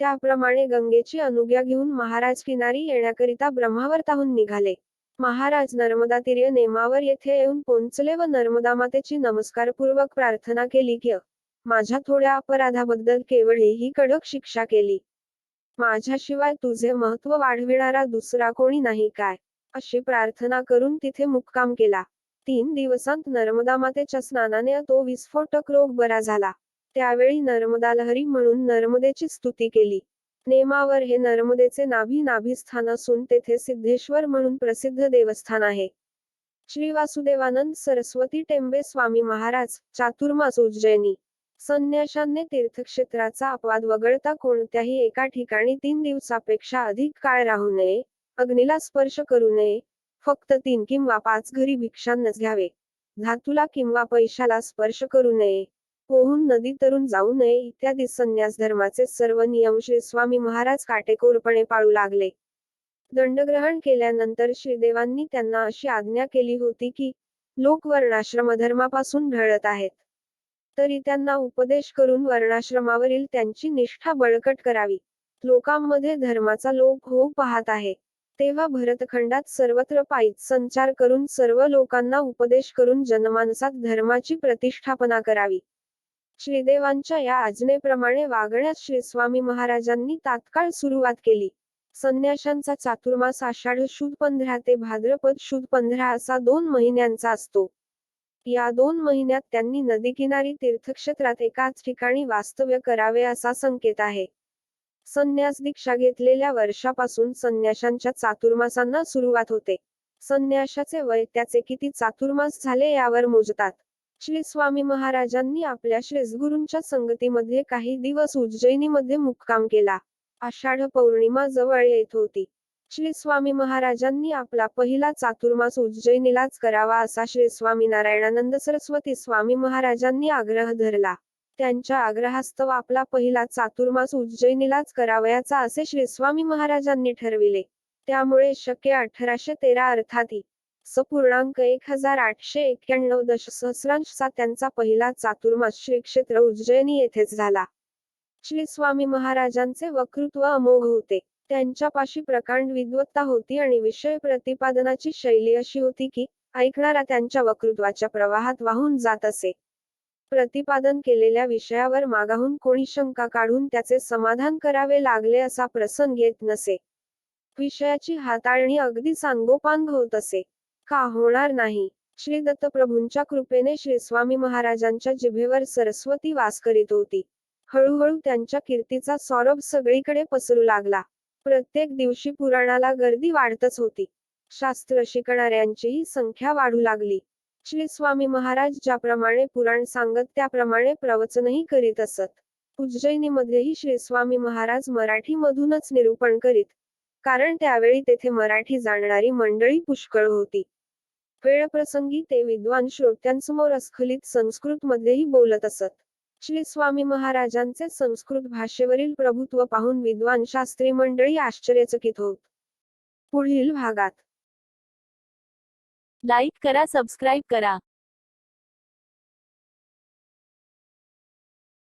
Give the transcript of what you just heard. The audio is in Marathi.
त्याप्रमाणे गंगेची अनुज्ञा घेऊन महाराज किनारी येण्याकरिता ब्रह्मावर्ताहून निघाले. महाराज नर्मदा तीर्य नेमावर येथे येऊन पोहोचले व नर्मदा मातेची नमस्कारपूर्वक प्रार्थना केली की माझ्या थोड्या अपराधाबद्दल केवळी ही कडक शिक्षा केली. माझ्याशिवाय तुझे महत्त्व वाढविणारा दुसरा कोणी नाही काय? अशी प्रार्थना करून तिथे मुक्काम केला. तीन दिवसांत नर्मदा मातेच्या स्नानाने तो विस्फोटक रोग बरा झाला. त्यावेळी नर्मदा लहरी म्हणून नर्मदेची स्तुती केली. नेमावर हे नर्मदेचे नाभी नाभिस्थान असून तेथे सिद्धेश्वर म्हणून प्रसिद्ध देवस्थान आहे. श्री वासुदेवानंद सरस्वती टेंबे स्वामी महाराज चातुर्मास उज्जैनी संन्याशांनी तीर्थक्षेत्राचा अपवाद वगळता कोणत्याही एका ठिकाणी तीन दिवसापेक्षा अधिक काळ राहू नये अग्नीला स्पर्श करू नये फक्त तीन किंवा पाच घरी भिक्षांनाच घ्यावे. धातूला किंवा पैशाला स्पर्श करू नये. पोहून नदी तरून जाऊ नये इत्यादी संन्यास धर्माचे सर्व नियम श्री स्वामी महाराज काटेकोरपणे पाळू लागले. दंडग्रहण केल्यानंतर श्रीदेवांनी त्यांना अशी आज्ञा केली होती की लोक वर्णाश्रम धर्मापासून ढळत आहेत. तरी त्यांना उपदेश करून वर्णाश्रमावरील त्यांची निष्ठा बळकट करावी. लोकांमध्ये धर्माचा लोक हो पाहत आहे. तेव्हा भरतखंडात सर्वत्र पायीत संचार करून सर्व लोकांना उपदेश करून जनमानसात धर्माची प्रतिष्ठापना करावी. श्रीदेवांच्या या आज्ञेप्रमाणे वागण्यास श्री स्वामी महाराजांनी तात्काळ सुरुवात केली. संन्याशांचा चातुर्मास आषाढ शुद्ध पंधरा ते भाद्रपद शुद्ध पंधरा असा दोन महिन्यांचा असतो. या दोन महिन्यात त्यांनी नदीकिनारी तीर्थक्षेत्रात एकाच ठिकाणी वास्तव्य करावे असा संकेत आहे. संन्यास दीक्षा घेतलेल्या वर्षापासून संन्याशांच्या चातुर्मासांना सुरुवात होते. संन्याशाचे वय त्याचे किती चातुर्मास झाले यावर मोजतात. श्री स्वामी महाराजांनी आपल्या श्रेसगुरूंच्या संगतीमध्ये काही दिवस उज्जैनीमध्ये मुक्काम केला. आषाढ पौर्णिमा जवळ येत होती. श्री स्वामी महाराजांनी आपला पहिला चातुर्मास उज्जैनीलाच करावा असा श्री स्वामी नारायणानंद सरस्वती स्वामी महाराजांनी आग्रह धरला. त्यांच्या आग्रहास्तव आपला पहिला चातुर्मास उज्जैनीलाच करावयाचा असे श्री स्वामी महाराजांनी ठरविले. त्यामुळे शके अठराशे तेरा अर्थात स पूर्णांक एक हजार आठशे एक्क्याण्णव दशसहस्रांशचा त्यांचा पहिला चातुर्मास श्री क्षेत्र उज्जैनी येथेच झाला. श्री स्वामी महाराजांचे वक्तृत्व अमोघ होते. त्यांच्यापाशी प्रकांड विद्वत्ता होती आणि विषय प्रतिपादनाची शैली अशी होती की ऐकणारा त्यांच्या वक्तृत्वाच्या प्रवाहात वाहून जात असे. प्रतिपादन केलेल्या विषयावर मागाहून कोणी शंका काढून त्याचे समाधान करावे लागले असा प्रसंग येत नसे. विषयाची हाताळणी अगदी सांगोपांग होत असे. का होणार नाही? श्री दत्तप्रभूंच्या कृपेने श्री स्वामी महाराजांच्या जिभेवर सरस्वती वास करीत होती. हळूहळू त्यांच्या कीर्तीचा सौरभ सगळीकडे पसरू लागला. प्रत्येक दिवशी पुराणाला गर्दी वाढतच होती. शास्त्र शिकणाऱ्यांचीही संख्या वाढू लागली. श्री स्वामी महाराज ज्याप्रमाणे पुराण सांगत त्याप्रमाणे प्रवचनही करीत असत. उज्जैनीमध्येही श्री स्वामी महाराज मराठी मधूनच निरूपण करीत. कारण त्यावेळी तेथे मराठी जाणणारी मंडळी पुष्कळ होती. वेळप्रसंगी ते विद्वान श्रोत्यांसमोर अस्खलित संस्कृत मध्येही बोलत असत. श्री स्वामी महाराजांचे संस्कृत भाषेवरील प्रभुत्व पाहून विद्वान शास्त्री मंडळी आश्चर्यचकित होत. पुढील भागात. लाईक करा सबस्क्राईब करा.